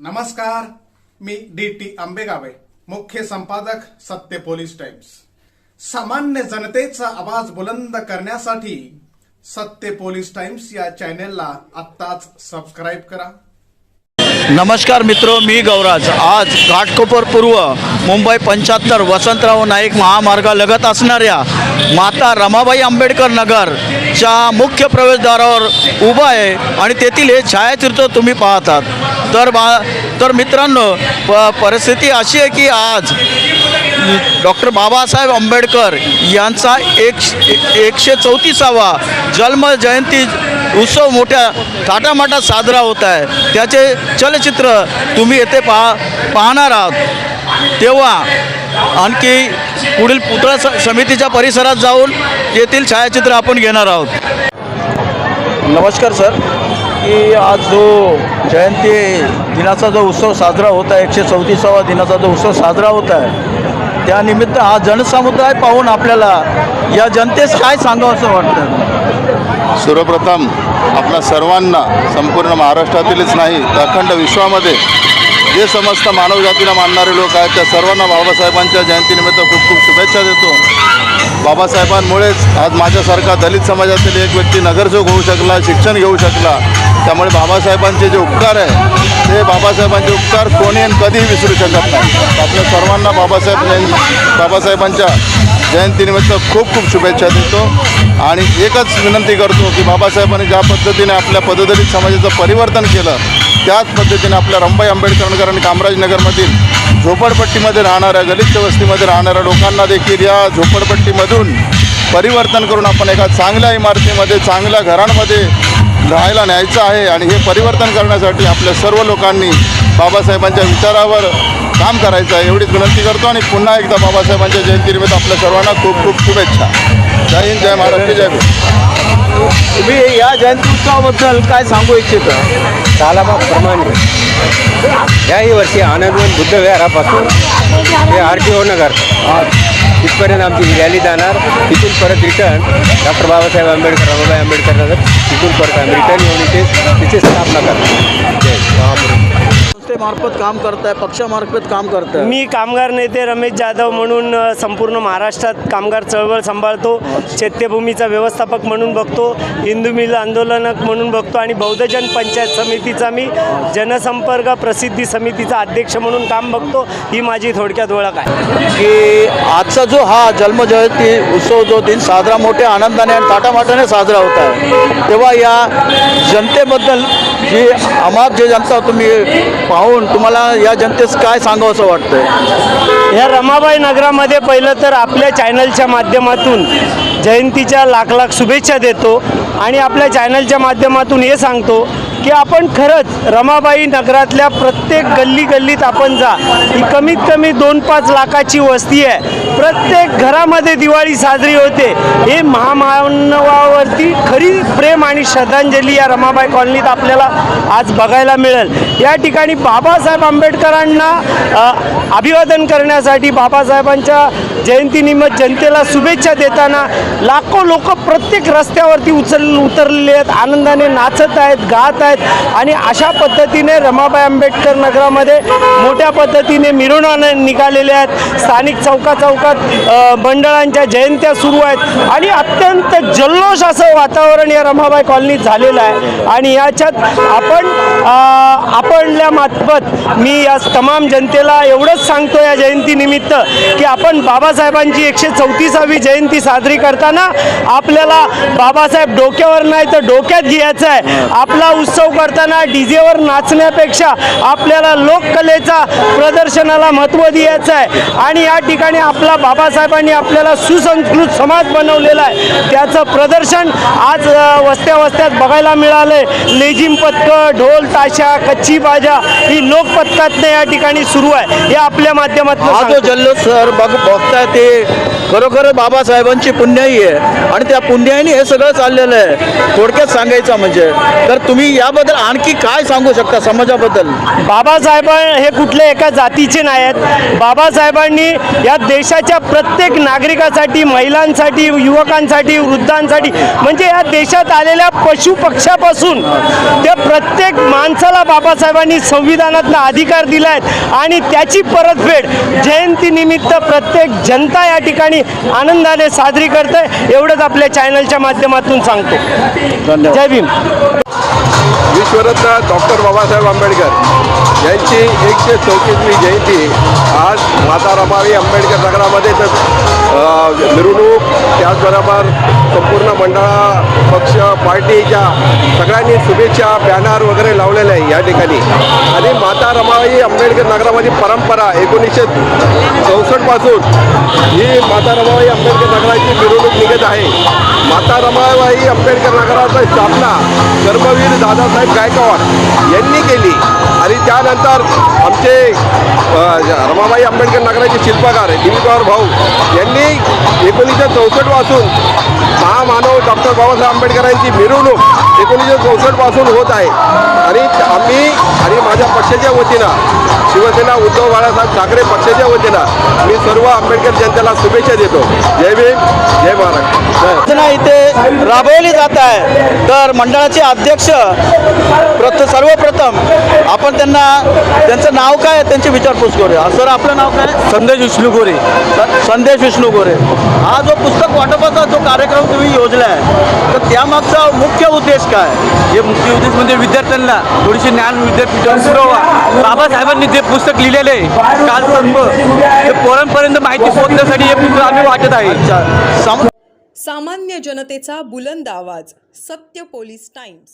नमस्कार मी D T आंबेगावे मुख्य संपादक सत्य पोलीस टाइम्स. सामान्य जनतेचा आवाज बुलंद करण्यासाठी सत्य पोलीस टाइम्स या चॅनेलला आत्ताच सबस्क्राईब करा. नमस्कार मित्र मी गौराज. आज घाटकोपर पूर्व मुंबई पंच्याहत्तर वसंतराव नाईक महामार्गालगत असणाऱ्या माता रमाबाई आंबेडकर नगरच्या मुख्य प्रवेशद्वारावर उभा आहे आणि तेथील हे छायाचित्र तुम्ही पाहतात. तर बा तर मित्रांनो प परिस्थिती अशी आहे की आज डॉक्टर बाबासाहेब आंबेडकर यांचा एक एकशे चौतीसावा जन्म जयंती उत्सव मोठ्या थाटामाटात साजरा होत आहे. त्याचे चलचित्र तुम्ही येथे पाहा पाहणार आहात. तेव्हा आणखी पुढील पुतळा स- समितीच्या परिसरात जाऊन येथील छायाचित्र आपण घेणार आहोत. नमस्कार सर. की आज जो जयंती दिनाचा जो उत्सव साजरा होत आहे एकशे चौतीसावा दिनाचा जो उत्सव साजरा होत आहे त्यानिमित्त हा जनसमुदाय पाहून आपल्याला या जनतेस काय सांगावं असं वाटतं? सर्वप्रथम आपल्या सर्वांना संपूर्ण महाराष्ट्रातीलच नाही तर अखंड विश्वामध्ये जे समस्त मानवजातीला मानणारे लोक आहेत त्या सर्वांना बाबासाहेबांच्या जयंतीनिमित्त खूप खूप शुभेच्छा देतो. बाबासाहेबांमुळेच आज माझ्यासारखा दलित समाजातील एक व्यक्ती नगरसेवक होऊ शकला शिक्षण घेऊ शकला. त्यामुळे बाबासाहेबांचे जे उपकार आहे ते बाबासाहेबांचे उपकार कोणी आणि कधीही विसरू शकत नाही. आपल्या सर्वांना बाबासाहेब जयं बाबासाहेबांच्या जयंतीनिमित्त खूप खूप शुभेच्छा देतो. आणि एकच विनंती करतो की बाबासाहेबांनी ज्या पद्धतीने आपल्या पददलित समाजाचं परिवर्तन केलं त्याच पद्धतीने आपल्या रंबाई आंबेडकर आणि कामराजनगरमधील झोपडपट्टीमध्ये राहणाऱ्या गलिच्छ वस्तीमध्ये राहणाऱ्या लोकांना देखील या झोपडपट्टीमधून परिवर्तन करून आपण एका चांगल्या इमारतीमध्ये चांगल्या घरांमध्ये राहायला न्यायचं आहे आणि हे परिवर्तन करण्यासाठी आपल्या सर्व लोकांनी बाबासाहेबांच्या विचारावर काम करायचं आहे. एवढीच विनंती करतो आणि पुन्हा एकदा बाबासाहेबांच्या जयंतीनिमित्त आपल्या सर्वांना खूप खूप शुभेच्छा. जय हिंद जय महाराष्ट्र जय भीम. तुम्ही या जयंती उत्सवाबद्दल काय सांगू इच्छिता? तालाबाप्रमाणे याही वर्षी आनंदवन बुद्ध विहारापासून ते आर टी ओ नगर तिथपर्यंत आमची रॅली जाणार. तिथून परत रिटर्न डॉक्टर बाबासाहेब आंबेडकर रमाबाई आंबेडकर नगर तिथून परत आम्ही रिटर्न येऊन इथे तिथे स्थापना करणार. जय. संस्थेमार्फत काम करताय पक्षामार्फत काम करताय? मी कामगार नेते रमेश जाधव म्हणून संपूर्ण महाराष्ट्रात कामगार चळवळ सांभाळतो चैत्यभूमीचा व्यवस्थापक म्हणून बघतो हिंदू मिल आंदोलनक म्हणून बघतो आणि बौद्धजन पंचायत समितीचा मी जनसंपर्क प्रसिद्धी समितीचा अध्यक्ष म्हणून काम बघतो ही माझी थोडक्यात ओळख आहे. की आजचा जो हा जन्मजयंती उत्सव जो दिन साजरा मोठ्या आनंदाने आणि ताटामाटाने साजरा होत आहे तेव्हा या जनतेबद्दल जी अमाप जे जनता तुम्ही पाहून तुम्हाला या जनतेस काय सांगावं असं वाटतंय? या रमाबाई नगरामध्ये पहिलं तर आपल्या चॅनलच्या माध्यमातून जयंतीच्या लाख लाख शुभेच्छा देतो आणि आपल्या चॅनलच्या माध्यमातून हे सांगतो की आपण खरंच रमाबाई नगरातल्या प्रत्येक गल्ली गल्लीत आपण जा. ही कमीत कमी दोन पाच लाखाची वस्ती आहे. प्रत्येक घरामध्ये दिवाळी साजरी होते. हे महामानवावरती खरी प्रेम आणि श्रद्धांजली या रमाबाई कॉलनीत आपल्याला आज बघायला मिळेल. या ठिकाणी बाबासाहेब आंबेडकरांना अभिवादन करण्यासाठी बाबासाहेबांच्या जयंतीनिमित्त जनतेला शुभेच्छा देताना लाखो लोक प्रत्येक रस्त्यावरती उचल उतरलेले आहेत. आनंदाने नाचत आहेत गात आहेत. आणि अशा पद्धतीने रमाबाई आंबेडकर नगरामध्ये मोठ्या पद्धतीने मिरवणुका निघालेल्या आहेत. स्थानिक चौका चौकात मंडळांच्या जयंत्या सुरू आहेत. आणि अत्यंत जल्लोष असं वातावरण या रमाबाई कॉलनीत झालेलं आहे. आणि याच्यात आपण आपणल्या आपल्या मार्फत मी या तमाम जनतेला एवढंच सांगतो या जयंतीनिमित्त की आपण बाबासाहेबांची एकशे चौतीसावी जयंती साजरी करताना आपल्याला बाबासाहेब डोक्यावर नाही तर डोक्यात घ्यायचं आहे. आपला उत्सव करताना डीजेवर नाचण्यापेक्षा आपल्याला लोककलेचा प्रदर्शनाला महत्त्व द्यायचं आहे. आणि या ठिकाणी आपला बाबासाहेबांनी आपल्याला सुसंस्कृत समाज बनवलेला आहे. त्याचं प्रदर्शन आज वस्त्या वस्त्यात बघायला मिळालंय. लेझिम पथकं ढोल ताशा कच्ची बाजा ही लोकपथकातनं या ठिकाणी सुरू आहे. हे आपल्या माध्यमातून हा जो सांगतो. जल्लोष सर बघ बघताय ते खरोखर बाबासाहेबांची पुण्याई आहे. आणि त्या पुण्याईने हे सगळं चाललेलं आहे. थोडक्यात सांगायचं म्हणजे तर तुम्ही याबद्दल आणखी काय सांगू शकता समाजाबद्दल? बाबासाहेब हे कुठल्या एका जातीचे नाही आहेत. बाबासाहेबांनी या देशाच्या प्रत्येक नागरिकासाठी महिलांसाठी युवकांसाठी वृद्धांसाठी म्हणजे या देशात आलेल्या पशु पक्षापासून त्या प्रत्येक माणसाला बाबासाहेबांनी संविधानातला अधिकार दिला आहे आणि त्याची परतफेड जयंतीनिमित्त प्रत्येक जनता या ठिकाणी आनंदाने साजरी करते एवढंच आपल्या चॅनलच्या माध्यमातून सांगतो. जय भीम. विश्वरत्न डॉक्टर बाबासाहेब आंबेडकर यांची एकशे चौतीसवी जयंती आज माता रमाबाई आंबेडकर नगरामध्ये तर मिरवणूक त्याचबरोबर संपूर्ण मंडळा पक्ष पार्टीच्या सगळ्यांनी शुभेच्छा बॅनर वगैरे लावलेले आहे या ठिकाणी. आणि माता रमाबाई आंबेडकर नगरामध्ये परंपरा एकोणीसशे चौसष्टपासून ही माता रमाबाई आंबेडकर नगराची मिरवणूक निघत आहे. माता रमाबाई आंबेडकर नगराचा स्थापना कर्मवीर दादासाहेब गायकवाड यांनी केली. आणि त्यानंतर आमचे रमाबाई आंबेडकर नगराचे शिल्पकार दिलीपवार भाऊ यांनी एकोणीसशे चौसष्टपासून महामान डॉक्टर बाबासाहेब आंबेडकरांची मिरवणूक एकोणीसशे चौसष्टपासून होत आहे. आणि आम्ही आणि माझ्या पक्षाच्या वतीनं शिवसेना उद्धव बाळासाहेब ठाकरे पक्षाच्या वतीनं मी सर्व आंबेडकर जनतेला शुभेच्छा देतो. जय भीम जय महाराष्ट्र योजना इथे राबवली जात आहे. तर मंडळाचे अध्यक्ष प्रथ सर्वप्रथम आपण त्यांना त्यांचं नाव काय आहे त्यांची विचारपूस करूया. सर आपलं नाव काय? संदेश विष्णू गोरे संदेश विष्णू गोरे हा जो पुस्तक वाटपाचा जो कार्यक्रम तुम्ही योजला आहे. तर त्यामागचा मुख्य उद्देश काय? हे मुख्य उद्देश म्हणजे विद्यार्थ्यांना थोडीशी ज्ञान विद्यापीठावर पुरवा. बाबासाहेबांनी जे पुस्तक लिहिलेले आहे कालसर्प ते पोरांपर्यंत माहिती पोहोचण्यासाठी हे पुस्तक आम्ही वाटत आहे. सामान्य जनतेचा बुलंद आवाज सत्य पोलीस टाइम्स.